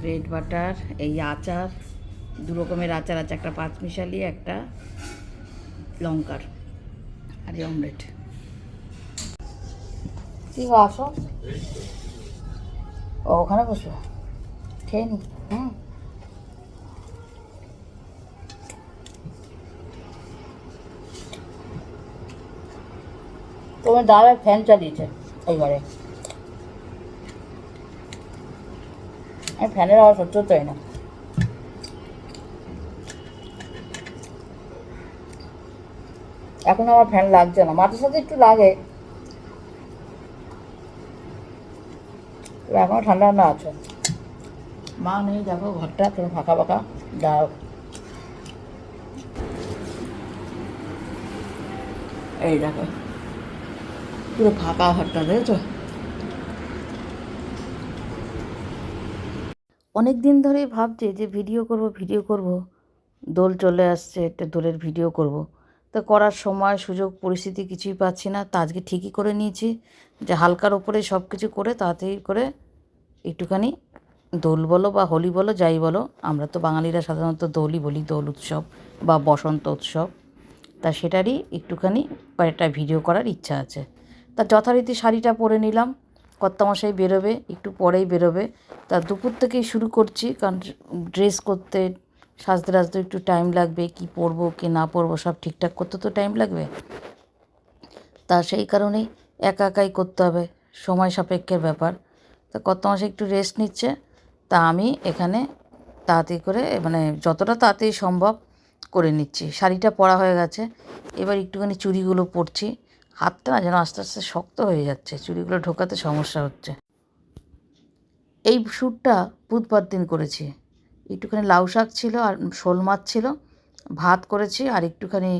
Bread butter, এই আচার, দু রকমের আচার আছে, একটা পাঁচমিশালি, একটা লঙ্কার আর এই অমলেট। কি আসো। ও, ওখানে বসো। খেয়ে নি, হুম। তোমার দাদা ফ্যান চালিয়েছে এইবারে। আমি ফ্যানের আওয়াজ সহ্য হতে না। এখন আমার ফ্যান লাগছে না মাথার সাথে একটু লাগে। তবে এখনও ঠান্ডা ঠান্ডা আছে। মা নেই, দেখো ঘরটা পুরো ফাঁকা ফাঁকা। দাঁড়াও। এই দেখো, পুরো ফাঁকা ঘরটা, দেখেছ? অনেক দিন ধরেই ভাবছে যে ভিডিও করব ভিডিও করব। দোল চলে আসছে, একটা দোলের ভিডিও করব। তো করার সময়, সুযোগ, পরিস্থিতি কিছুই পাচ্ছি না। তা আজকে ঠিকই করে নিয়েছি যে হালকার ওপরে সব কিছু করে, তাড়াতাড়ি করে একটুখানি দোল বলো বা হোলি বলো, যাই বলো, আমরা তো বাঙালিরা সাধারণত দোলই বলি, দোল উৎসব বা বসন্ত উৎসব। তা সেটারই একটুখানি কয়েকটা ভিডিও করার ইচ্ছা আছে। তা যথারীতি শাড়িটা পরে নিলাম। কর্তামশাই বেরোবে, একটু পরেই বেরোবে। তা দুপুর থেকেই শুরু করছি, কারণ ড্রেস করতে, সাজতে রাজতে একটু টাইম লাগবে, কি পরবো, কি না পরবো, সব ঠিকঠাক করতে তো টাইম লাগবে। তা সেই কারণেই একা একাই করতে হবে, সময় সাপেক্ষের ব্যাপার। তা কত মাসে একটু রেস্ট নিচ্ছে, তা আমি এখানে তাড়াতাড়ি করে মানে যতটা তাড়াতাড়ি সম্ভব করে নিচ্ছি। শাড়িটা পরা হয়ে গেছে, এবার একটুখানি চুড়িগুলো পরছি। হাতটা না যেন আস্তে আস্তে শক্ত হয়ে যাচ্ছে, চুড়িগুলো ঢোকাতে সমস্যা হচ্ছে। এই শ্যুটটা বুধবার দিন করেছি। একটুখানি লাউ শাক ছিল আর শোল মাছ ছিল, ভাত করেছি আর একটুখানি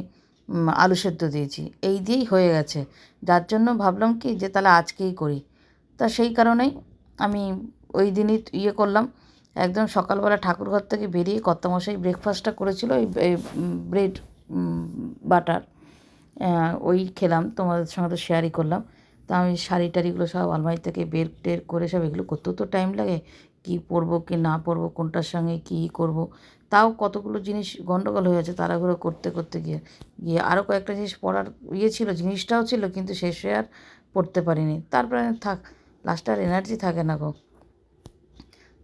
আলু সেদ্ধ দিয়েছি। এই দিয়েই হয়ে গেছে। যার জন্য ভাবলাম কি যে তাহলে আজকেই করি। তা সেই কারণেই আমি ওই দিনই ইয়ে করলাম। একদম সকালবেলা ঠাকুরঘর থেকে বেরিয়ে কর্তামশাই ব্রেকফাস্টটা করেছিল ওই ব্রেড বাটার। ওই খেলাম, তোমাদের সঙ্গে তো শেয়ারই করলাম। তা আমি শাড়ি টাড়িগুলো সব আলমারি থেকে বের টের করে সব এগুলো করতেও তো টাইম লাগে। কী পরবো, কি না পরবো, কোনটার সঙ্গে কী করব? তাও কতগুলো জিনিস গন্ডগোল হয়ে আছে তাড়াহুড়ো করতে করতে গিয়ে। গিয়ে আরও কয়েকটা জিনিস পড়ার ইয়ে ছিল, জিনিসটাও ছিল, কিন্তু শেষ হয়ে আর পড়তে পারিনি। তারপরে থাক লাস্টে আর এনার্জি থাকে না গো।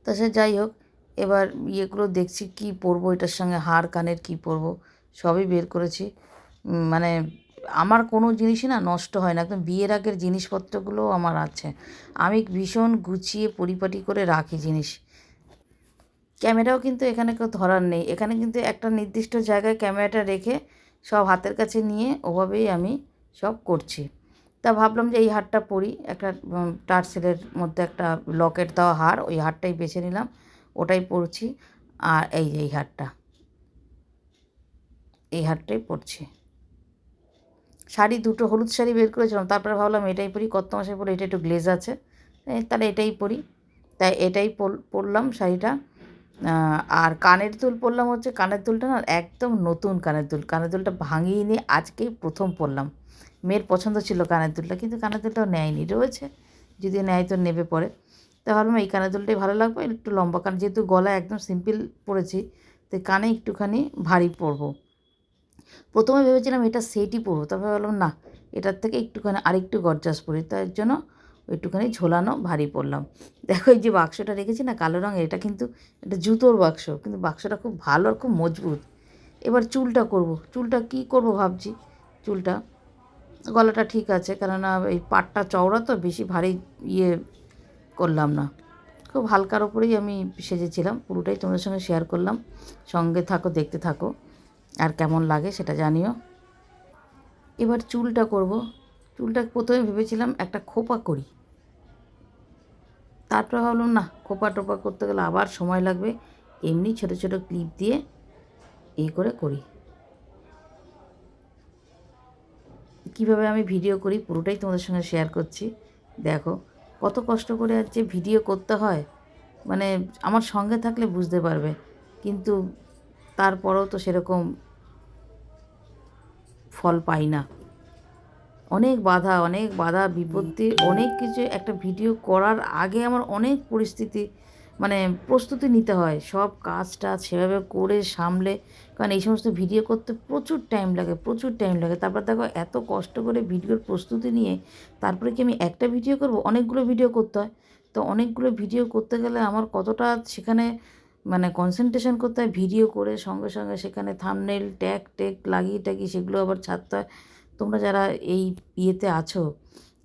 তা সে যাই হোক, এবার ইয়েগুলো দেখছি কি পরবো, এটার সঙ্গে হার, কানের কি পরবো, সবই বের করেছি। মানে আমার কোনো জিনিসই না নষ্ট হয় না। একদম বিয়ের আগের জিনিসপত্রগুলোও আমার আছে। আমি ভীষণ গুছিয়ে পরিপাটি করে রাখি জিনিস। ক্যামেরাও কিন্তু এখানে কেউ ধরার নেই। এখানে কিন্তু একটা নির্দিষ্ট জায়গায় ক্যামেরাটা রেখে সব হাতের কাছে নিয়ে ওভাবেই আমি সব করছি। তা ভাবলাম যে এই হারটা পরি। একটা টার্সেলের মধ্যে একটা লকেট দেওয়া হার, ওই হারটাই বেছে নিলাম। ওটাই পরছি। আর এই এই হারটা। এই হারটাই পরছি। শাড়ি দুটো, হলুদ শাড়ি বের করেছিলাম, তারপরে ভাবলাম এটাই পরি কত মাসে পরে এটা একটু গ্লেজ আছে। তাহলে এটাই পরি। তাই এটাই পর- পরলাম শাড়িটা। আর কানের দুল পরলাম হচ্ছে, কানের দুলটা না একদম নতুন কানের দুল। কানের দুলটা ভাঙিয়ে নিয়ে আজকেই প্রথম পরলাম। মেয়ের পছন্দ ছিল কানের দুলটা, কিন্তু কানের দুলটাও নেয়নি, রয়েছে। যদি নেয় তো নেবে পরে। তা ভাবলাম এই কানের দুলটাই ভালো লাগবে, একটু লম্বা কান, যেহেতু গলা একদম সিম্পল পরেছি তো কানে একটুখানি ভারী পরবো। প্রথমে ভেবেছিলাম এটা সেটই পরবো, তারপরে ভাবলাম না, এটার থেকে একটুখানি আরেকটু গরজাস পরি, তার জন্য একটুখানি ঝোলানো ভারী পড়লাম দেখো এই যে বাক্সটা রেখেছি না, কালো রঙের, এটা কিন্তু এটা জুতোর বাক্স, কিন্তু বাক্সটা খুব ভালো আর খুব মজবুত। এবার চুলটা করব, চুলটা কি করব ভাবছি, চুলটা গলাটা ঠিক আছে, কেননা এই পাটটা চওড়া তো, বেশি ভারী ইয়ে করলাম না। খুব হালকার ওপরেই আমি সেজেছিলাম, পুরোটাই তোমাদের সঙ্গে শেয়ার করলাম, সঙ্গে থাকো, দেখতে থাকো। আর কেমন লাগে সেটা জানিও। এবার চুলটা করব। চুলটা প্রথমে ভেবেছিলাম একটা খোপা করি। তারপরে ভাবলাম, না, খোপা টোপা করতে গেলে আবার সময় লাগবে। এমনি ছোটো ছোটো ক্লিপ দিয়ে এই করে করি। কীভাবে আমি ভিডিও করি পুরোটাই তোমাদের সঙ্গে শেয়ার করছি। দেখো, কত কষ্ট করে আর যে ভিডিও করতে হয় মানে আমার সঙ্গে থাকলে বুঝতে পারবে। কিন্তু তারপরেও তো সেরকম ফল পাই না। অনেক বাধা অনেক বাধা, বিপত্তি, অনেক কিছু একটা ভিডিও করার আগে আমার অনেক পরিস্থিতি মানে প্রস্তুতি নিতে হয়। সব কাজটা সেভাবে করে সামলে, কারণ এই সমস্ত ভিডিও করতে প্রচুর টাইম লাগে, প্রচুর টাইম লাগে। তারপর দেখো এত কষ্ট করে ভিডিওর প্রস্তুতি নিয়ে, তারপরে কি আমি একটা ভিডিও করব? অনেকগুলো ভিডিও করতে হয়। তো অনেকগুলো ভিডিও করতে গেলে আমার কতটা সেখানে মানে কনসেন্ট্রেশন করতে হয় ভিডিও করে, সঙ্গে সঙ্গে সেখানে থামনেল ট্যাগ টেক লাগিয়ে টাগিয়ে সেগুলো আবার ছাড়তে হয়। তোমরা যারা এই ইয়েতে আছো,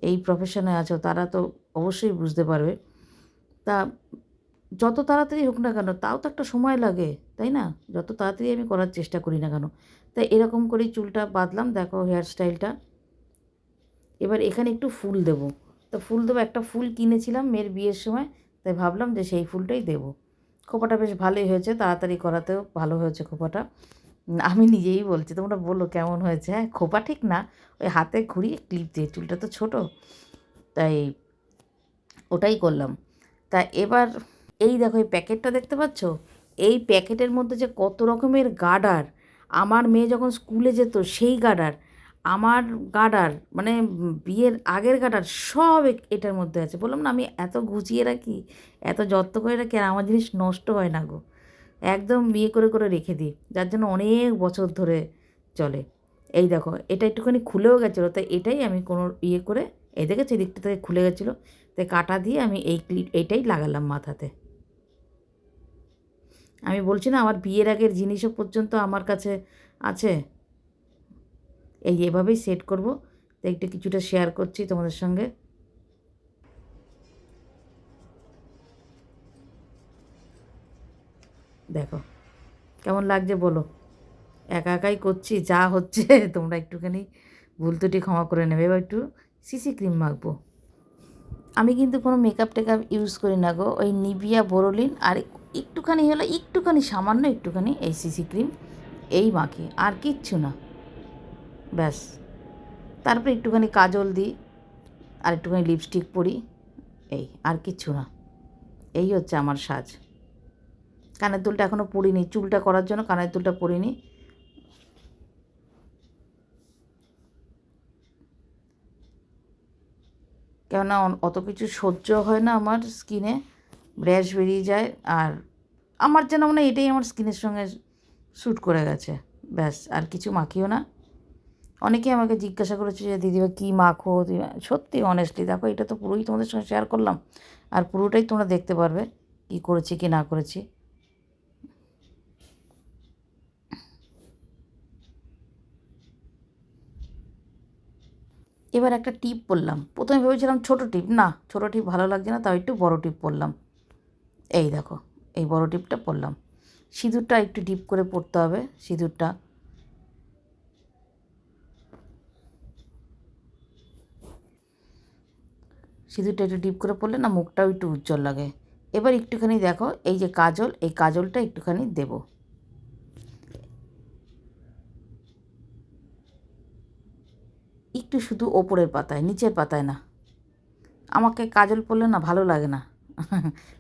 এই প্রফেশনে আছো, তারা তো অবশ্যই বুঝতে পারবে। তা যত তাড়াতাড়ি হোক না কেন, তাও তো একটা সময় লাগে, তাই না? যত তাড়াতাড়ি আমি করার চেষ্টা করি না কেন। তাই এরকম করেই চুলটা বাঁধলাম, দেখো হেয়ার স্টাইলটা এবার এখানে একটু ফুল দেব। তো ফুল দেবো, একটা ফুল কিনেছিলাম মেয়ের বিয়ের সময়, তাই ভাবলাম যে সেই ফুলটাই দেব। খোপাটা বেশ ভালোই হয়েছে, তাড়াতাড়ি করাতেও ভালো হয়েছে খোপাটা। আমি নিজেই বলছি, তোমরা বলো কেমন হয়েছে? হ্যাঁ খোপা ঠিক না, ওই হাতে ঘুরিয়ে ক্লিপ দিয়ে, চুলটা তো ছোটো, তাই ওটাই করলাম। তা এবার এই দেখো, এই প্যাকেটটা দেখতে পাচ্ছ? এই প্যাকেটের মধ্যে যে কত রকমের গার্ডার আমার মেয়ে যখন স্কুলে যেত সেই গার্ডার আমার গার্ডার মানে বিয়ের আগের গার্ডার সব এটার মধ্যে আছে। বললাম, না, আমি এত গুছিয়ে রাখি, এত যত্ন করে রাখি আর আমার জিনিস নষ্ট হয় না গো। একদম বিয়ে করে করে রেখে দিই, যার জন্য অনেক বছর ধরে চলে। এই দেখো, এটা একটুখানি খুলেও গেছিল, তাই এটাই আমি কোনো ইয়ে করে, এই দেখেছি এদিকটা থেকে খুলে গেছিল তাই কাটা দিয়ে আমি এই ক্লিপ, এইটাই লাগালাম মাথাতে। আমি বলছি, না, আমার বিয়ের আগের জিনিসও পর্যন্ত আমার কাছে আছে। এই এভাবেই সেট করব। তো একটু কিছুটা শেয়ার করছি তোমাদের সঙ্গে। দেখো, কেমন লাগছে বলো? একা একাই করছি, যা হচ্ছে, তোমরা একটুখানি ভুল ত্রুটি ক্ষমা করে নেবে। এবার একটু সিসি ক্রিম মাখবো। আমি কিন্তু কোনো মেকআপ টেকআপ ইউজ করি না গো। ওই নিবিয়া বোরোলিন আর একটুখানি হলো একটুখানি সামান্য একটুখানি এই সিসি ক্রিম এই মাখি, আর কিচ্ছু না। ব্যাস। তারপরে একটুখানি কাজল দিই, আর একটুখানি লিপস্টিক পরি। এই, আর কিচ্ছু না। এই হচ্ছে আমার সাজ। কানের দুলটা এখনও পরিনি, চুলটা করার জন্য কানের দুলটা পরিনি। কেননা অত কিছু সহ্য হয় না আমার স্কিনে, র্যাশ বেরিয়ে যায়, আর আমার যেন মনে হয় এটাই আমার স্কিনের সঙ্গে শ্যুট করে গেছে। ব্যাস, আর কিছু মাখিও না। অনেকেই আমাকে জিজ্ঞাসা করেছে যে দিদিভাই কী মাখো? সত্যি অনেস্টলি দেখো, এটা তো পুরোই তোমাদের সঙ্গে শেয়ার করলাম। আর পুরোটাই তোমরা দেখতে পারবে, কী করেছি, কি না করেছি। এবার একটা টিপ পরলাম প্রথমে ভেবেছিলাম ছোটো টিপ না, ছোটো টিপ ভালো লাগছে না, তাও একটু বড় টিপ পরলাম এই দেখো, এই বড় টিপটা পরলাম সিঁদুরটা একটু ডিপ করে পরতে হবে, সিঁদুরটা। সিঁদুরটা একটু ডিপ করে পড়লে না মুখটাও একটু উজ্জ্বল লাগে। এবার একটুখানি দেখো, এই যে কাজল, এই কাজলটা একটুখানি দেবো। একটু শুধু ওপরের পাতায়, নিচের পাতায় না। আমাকে কাজল পরলে না ভালো লাগে না।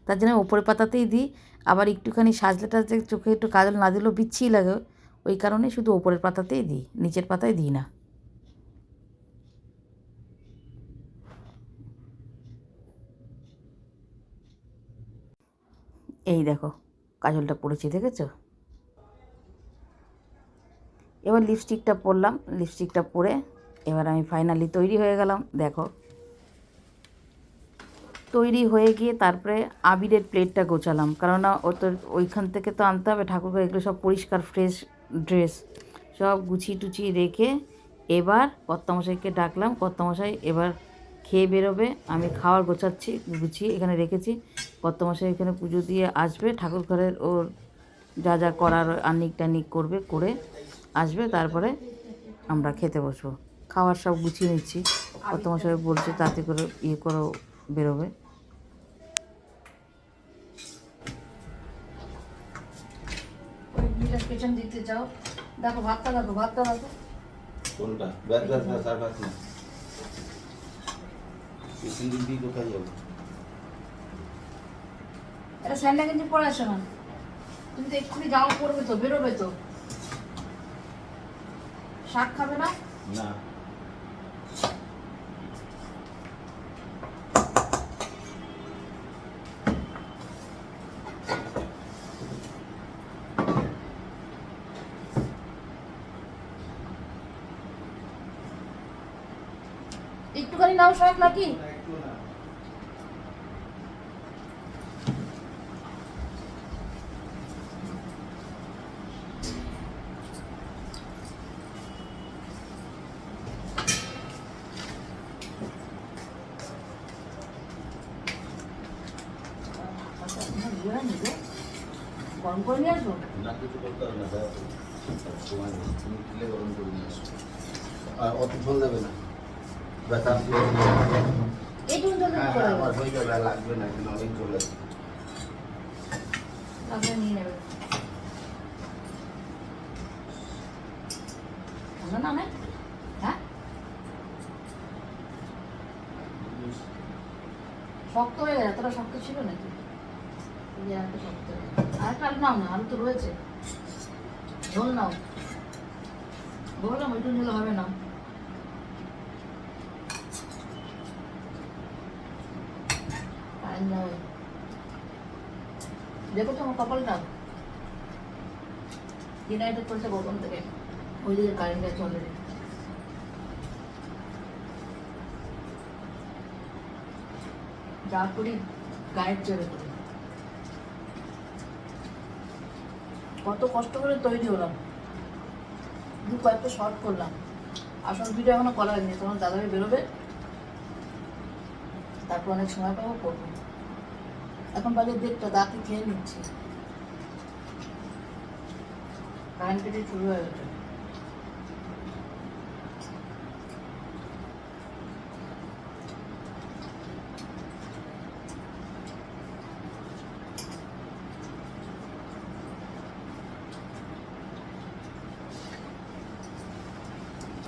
তার জন্য ওপরের পাতাতেই দিই। আবার একটুখানি সাজলে টাজলে চোখে একটু কাজল না দিলেও বিচ্ছিই লাগে। ওই কারণে শুধু ওপরের পাতাতেই দিই, নিচের পাতায় দিই না। এই দেখো, কাজলটা পড়েছি, দেখেছ? এবার লিপস্টিকটা পরলাম লিপস্টিকটা পরে এবার আমি ফাইনালি তৈরি হয়ে গেলাম, দেখো। তৈরি হয়ে গিয়ে তারপরে আবিরের প্লেটটা গোছালাম, কেননা ও তো ওইখান থেকে তো আনতে হবে ঠাকুরকে এগুলো সব পরিষ্কার ফ্রেশ ড্রেস সব গুছিয়ে টুচিয়ে রেখে এবার কর্তামশাইকে ডাকলাম, কর্তামশাই এবার খেয়ে বেরোবে আমি খাওয়ার গোছাচ্ছি গুছিয়ে এখানে রেখেছি। কর্তামশাই এখানে পুজো দিয়ে আসবে ঠাকুর ঘরের ওর যা যা করার আনিক টানিক করবে করে আসবে তারপরে আমরা খেতে বসবো। খাওয়ার সব গুছিয়ে নিচ্ছি। কর্তামশাই বলছে তাতে করে ইয়ে করো বেরোবে। পেছন দিতে যাও। দেখো ভাতটা দেখো ভাতটা দেখো। কোনটা? ব্যাস ব্যাস ব্যাস আর ব্যাস না। স্যান্ডেল দিয়ে কোথায় যাব এটা স্যান্ডেল কিন্তু পরে আসো না তুমি তো এক্ষুনি জামা পরবে তো বেরোবে তো। শাক খাবে না? না। একটুখানি নাও শাক নাকি? গরম করে নিয়ে আসব? না কিছু করতে হবে না দাদা সময় নেই তুমি গরম করে নিয়ে আসো। আর অত দেবে না। ব্যথা এইটুকু জল হ্যাঁ করে। আমার যাবে আর লাগবে না কিন্তু অনেক নিয়ে না হ্যাঁ? শক্ত হয়ে গেছে এতটা শক্ত ছিল নাকি? শক্ত হয়ে গেছে। তো রয়েছে। বললাম হবে না। দেখো তো আমার কপালটা। জেনারেটর চলছে কখন থেকে। ওইদিকে কারেন্ট আছে অলরেডি যা করি, গায়ের জোরে করি। কত কষ্ট করে তৈরি হলাম। দু কয়েকটা শর্ট করলাম। আসল ভিডিও এখনও করা হয়নি তোমার দাদাভাই বেরোবে। তারপর অনেক সময় পাবো, করব। এখন বাজে দেড়টা, দাঁতে খেয়ে নিচ্ছি। কারেন্ট কেটে শুরু হয়ে গেছে।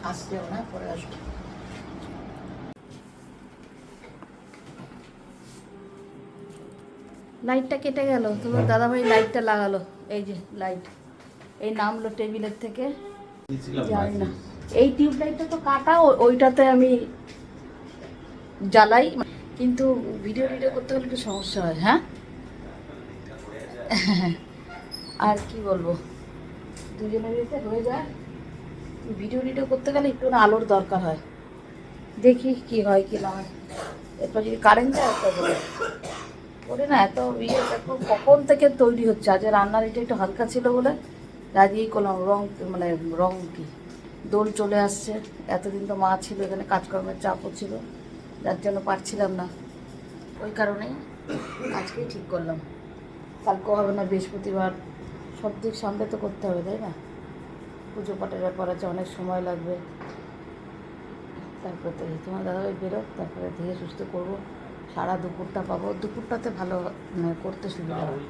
আসছেও না পরে আসব। লাইটটা কেটে গেল। তোমার দাদা দাদাভাই লাইটটা লাগালো। এই যে লাইট এই নামলো টেবিলের থেকে। জানি না। এই টিউব লাইটটা তো কাটা ওইটাতে আমি জ্বালাই। কিন্তু ভিডিও ভিডিও করতে গেলে একটু সমস্যা হয় হ্যাঁ? আর কি বলব? দুজনের হয়ে যায়। ভিডিও ভিডিও করতে গেলে একটু আলোর দরকার হয়। দেখি কি হয়, কি না হয়। এরপর যদি কারেন্ট যায় একটা করে করে না, এত ইয়ে কখন থেকে তৈরি হচ্ছে? আজ রান্নার এটা একটু হালকা ছিল বলে রাজিয়েই করলাম। রং মানে রং কি? দোল চলে আসছে। এতদিন তো মা ছিল, এখানে কাজকর্মের চাপও ছিল। যার জন্য পারছিলাম না। ওই কারণেই আজকেই ঠিক করলাম। কালকেও হবে না, বৃহস্পতিবার। সব দিক সামলে তো করতে হবে, তাই না? পুজো পাঠের ব্যাপার আছে অনেক সময় লাগবে। তারপরে তো তোমার দাদাভাই বেরো তারপরে ধীরে সুস্থ করব। সারা দুপুরটা পাবো। দুপুরটাতে ভালো মানে করতে সুবিধা হবে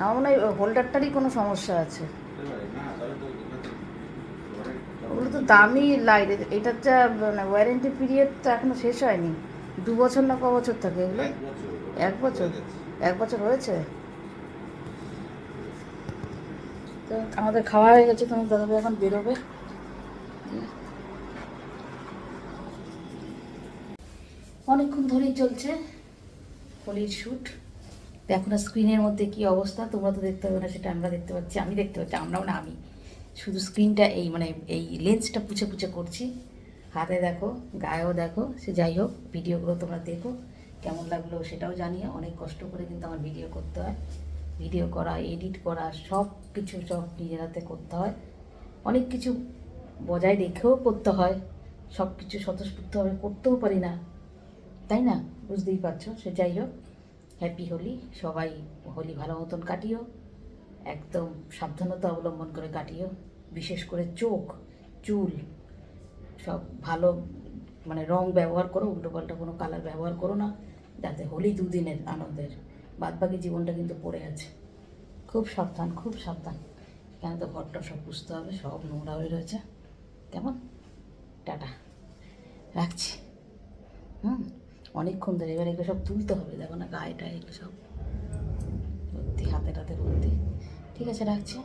আমার মনে হয় হোল্ডারটারই কোনো সমস্যা আছে। ওগুলো তো দামি লাইট এটার যা মানে ওয়ারেন্টি পিরিয়ড তো এখনও শেষ হয়নি। দু বছর না ক বছর থাকে এগুলো? এক বছর। এক বছর হয়েছে? তো আমাদের খাওয়া হয়ে গেছে, তোমার দাদাভাই এখন বেরোবে। অনেকক্ষণ ধরেই চলছে হোলির শ্যুট দেখো না স্ক্রিনের মধ্যে কি অবস্থা, তোমরা তো দেখতে পাবে না সেটা আমরা দেখতে পাচ্ছি, আমি দেখতে পাচ্ছি, আমরাও না, আমি। শুধু স্ক্রিনটা এই মানে এই লেন্সটা পুছে পুছে করছি। হাতে দেখো, গায়েও দেখো, সে যাই হোক ভিডিওগুলো তোমরা দেখো, কেমন লাগল সেটাও জানিয়ে অনেক কষ্ট করে কিন্তু আমার ভিডিও করতে হয়। ভিডিও করা এডিট করা, সব কিছু সব নিজের হাতে করতে হয়। অনেক কিছু বজায় রেখেও করতে হয়। সব কিছু স্বতঃস্ফূর্তভাবে করতেও পারি না। তাই না? বুঝতেই পারছ? সে যাই হোক হ্যাপি হোলি। সবাই হোলি ভালো মতন কাটিও। একদম সাবধানতা অবলম্বন করে কাটিও। বিশেষ করে চোখ, চুল, সব ভালো মানে রং ব্যবহার করো, উল্টোপাল্টা কোনো কালার ব্যবহার করো না। যাতে হোলি দুদিনের আনন্দের। বাদবাকি জীবনটা কিন্তু পড়ে আছে। খুব সাবধান খুব সাবধান। কেন তো ঘরটা সব বুঝতে হবে, সব নোংরা হয়ে রয়েছে। কেমন? টাটা। রাখছি। হুম, অনেকক্ষণ ধরে। এবার এগুলো সব তুলতে হবে। দেখো না, গায়ে টায়ে এগুলো সব ভর্তি, হাতে টাতে ভর্তি। ঠিক আছে, রাখছি।